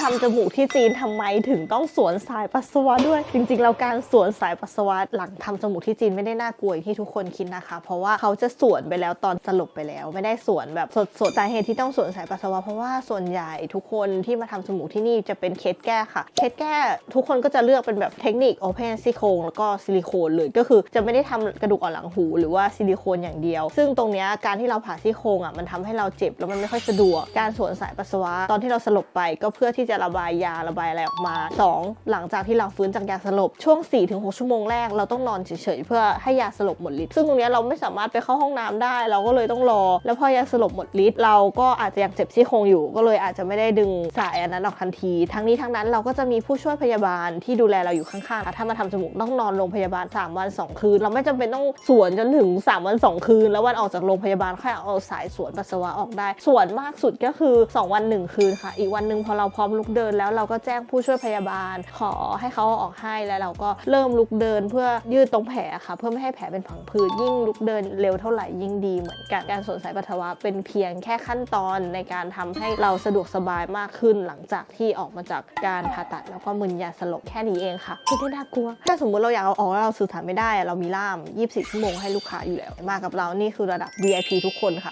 ทำจมูกที่จีนทำไมถึงต้องสวนสายปัสสาวะด้วย จริงๆแล้วการสวนสายปัสสาวะหลังทำจมูกที่จีนไม่ได้น่ากลัวอย่างที่ทุกคนคิดนะคะ เพราะว่าเขาจะสวนไปแล้วตอนสลบไปแล้ว ไม่ได้สวนแบบสดๆสาเหตุที่ต้องสวนสายปัสสาวะเพราะว่าส่วนใหญ่ทุกคนที่มาทำจมูกที่นี่จะเป็นเคสแก้ค่ะเคสแก้ทุกคนก็จะเลือกเป็นแบบเทคนิคโอเพนซี่โครงแล้วก็ซิลิโคนเลยก็คือจะไม่ได้ทำกระดูกอ่อนหลังหู หรือว่าซิลิโคนอย่างเดียว ซึ่งตรงนี้การที่เราผ่าซี่โครงอะมันทำให้เราเจ็บแล้วมันไม่ค่อยสะดวกการสวนสายปัสสาวะตอนที่เราสลบไปก็เพื่อที่จะระบายยาระบายอะไรออกมา 2. หลังจากที่เราฟื้นจากยาสลบช่วง 4-6 ชั่วโมงแรกเราต้องนอนเฉยๆเพื่อให้ยาสลบหมดฤทธิ์ซึ่งตรงนี้เราไม่สามารถไปเข้าห้องน้ำได้ เราก็เลยต้องรอ แล้วพอยาสลบหมดฤทธิ์เราก็อาจจะยังเจ็บซี่โครงอยู่ ก็เลยอาจจะไม่ได้ดึงสายอันนั้นออกทันที ทั้งนี้ทั้งนั้นเราก็จะมีผู้ช่วยพยาบาลที่ดูแลเราอยู่ข้างๆถ้ามาทำจมูกต้องนอนโรงพยาบาล 3 วัน 2 คืน เราไม่จำเป็นต้องสวนจนถึง 3 วัน 2 คืน แล้ววันออกจากโรงพยาบาลค่อยเอาสายสวนปัสสาวะออกได้ ส่วนมากสุดก็คือ 2 วัน 1 คืนค่ะ อีกวันหนึ่งพอเราพร้อมลุกเดินแล้วเราก็แจ้งผู้ช่วยพยาบาล ขอให้เขาออกให้แล้วเราก็เริ่มลุกเดินเพื่อยืดตรงแผลค่ะ เพื่อไม่ให้แผลเป็นผังผืดยิ่งลุกเดินเร็วเท่าไหร่ยิ่งดีเหมือนกันการสวนสายปัสสาวะเป็นเพียงแค่ขั้นตอนในการทำให้เราสะดวกสบายมากขึ้นหลังจากที่ออกมาจากการผ่าตัดแล้วก็มึนยาสลบแค่นี้เองค่ะไม่ได้น่ากลัว ถ้าสมมติเราอยากเอาออกแล้วเราสื่อสารไม่ได้ เรามีล่าม 24 ชั่วโมงให้ลูกค้าอยู่แล้ว มากับเรานี่คือระดับ VIP ทุกคนค่ะ